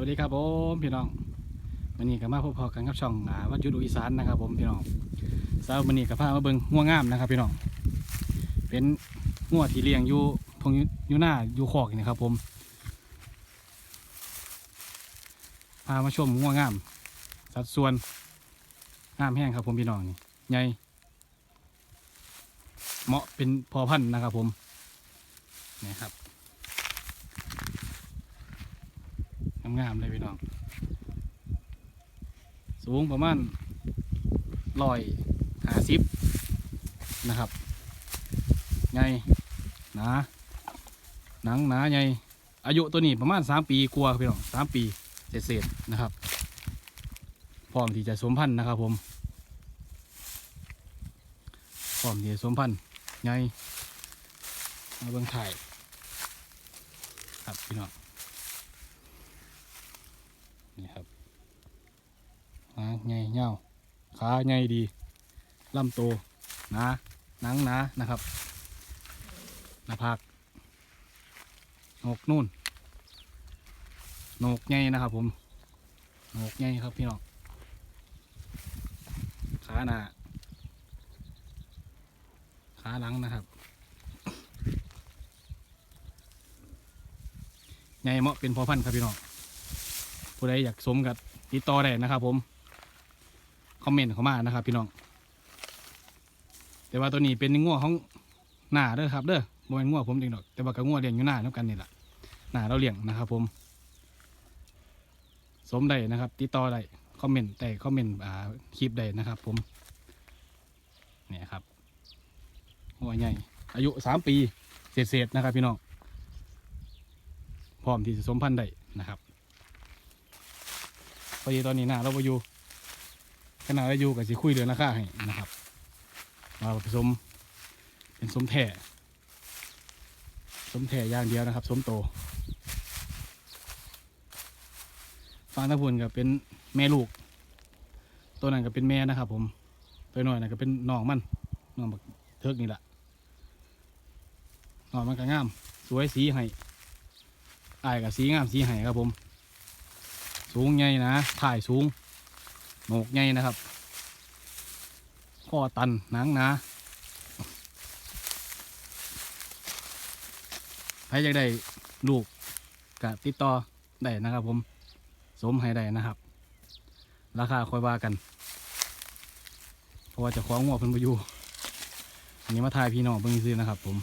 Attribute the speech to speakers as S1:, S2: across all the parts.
S1: วัสดีครับผมพี่น้องวันนี้ก็มาพบพอกันกับช่องวัดยุทธอีสานนะครับ ผมพี่น้องสาววันนี้ก็พามาเบิ่งงัวงงามนะครับ พี่น้องเป็นงัวที่เลี้ยงอยู่ทงอยู่หน้าอยู่คอกนี่นะครับ ผมพามาชมงัวงาม สัดส่วนงามแห้งครับ ผมพี่น้องนี่ใหญ่เหมาะเป็นพอพันธุ์นะครับ ผมนี่ครับ งามๆเลยพี่น้อง สูงประมาณร้อยหาสิบนะครับใหญ่หนาหนังหนาใหญ่อายุตัวนี้ประมาณสามปีกลัวพี่น้องสามปีเศษๆนะครับ พร้อมที่จะสมพันธุ์นะครับผม พร้อมที่จะสมพันธุ์ใหญ่มาเบิ่งถ่ายครับพี่น้อง นี่ครับหางใหญ่เงาวขาใหญ่ดีลำโตหนาหนังหนานะครับหน้าผากโหนกนู่นโหนกใหญ่นะครับ ผมโหนกใหญ่ครับพี่น้องขาหน้าขาหลังนะครับใหญ่เหมาะเป็นพอพันธุ์ครับพี่น้อง ผู้ใดอยากสมกับติดต่อได้นะครับ ผมคอมเมนต์เข้ามานะครับ พี่น้อง แต่ว่าตัวนี้เป็นงัวของหน้าเด้อครับเด้อบ่เป็นงัวผมเองดอก แต่ว่ากับงัวเลี้ยงอยู่หน้าน้ำกันนี่แหละหน้าเราเลี้ยงนะครับ ผม สมได้นะครับ ติดต่อได้คอมเมนต์แต่คอมเมนต์อ่าคลิปได้นะครับ ผมเนี่ยครับหัวใหญ่ อายุสามปีเศษๆนะครับ พี่น้องพร้อมที่จะสมพันธุ์ได้นะครับ พอดีตอนนี้หน้าเราไปอยู่ขณะเราอยู่กับสิคุยเดือนราคาให้นะครับมาผสมเป็นสมแท่สมแท่อย่างเดียวนะครับสมโตฟางตะพุนก็เป็นแม่ลูก ตัวนั้นก็เป็นแม่นะครับ ผมตัวน้อยนั่นก็เป็นน้องมันน้องบักเทิกนี่แหละน้องมันก็งาม สวยสีให้อายกับสีงามสีให้ครับผม สูงใหญ่นะถ่ายสูงโหนกใหญ่นะครับข้อตันหนังนาใครอยากได้ลูกกะติดต่อได้นะครับ ผมสมให้ได้นะครับ ราคาค่อยว่ากันเพราะว่าจะคล้องงวเพิ่นไปอยู่อันนี้มาถ่ายพี่น้องเพิ่งซื้อนะครับ ผม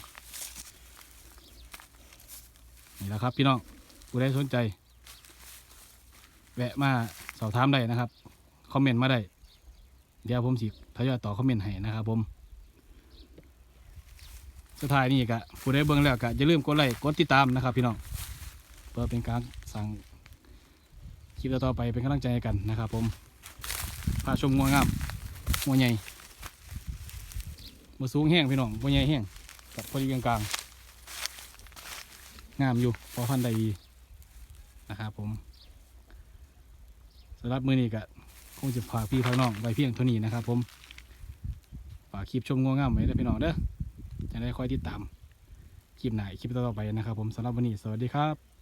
S1: นี่แหละครับ พี่น้องผู้ใดสนใจ แวะมาสอบถามได้นะครับ คอมเมนต์มาได้ เดี๋ยวผมสิทยอยตอคอมเมนต์ให้นะครับผมสุดท้ายนี่กะผู้ใดเบิ่งแล้วกะอย่าลืมกดไลค์กดติดตามนะครับพี่น้องเพื่อเป็นการสั่งคลิปต่อไปเป็นกำลังใจกันนะครับ ผมพาชมงวงามงวใหญ่มาสูงแห้งพี่น้องงวใหญ่แห้งกับพอดีกลางๆงามอยู่พอพันธุ์ได้ดีนะครับผม สำหรับมือนี้ก็คงจะฝากพี่พากน้องไว้เพียงเท่านี้นะครับผมฝากคลิปชมง่วงามไว้ด้วยพี่น้องเด้อจะได้คอยติดตามคลิปไหนคลิปต่อไปนะครับผมสำหรับวันนี้สวัสดีครับ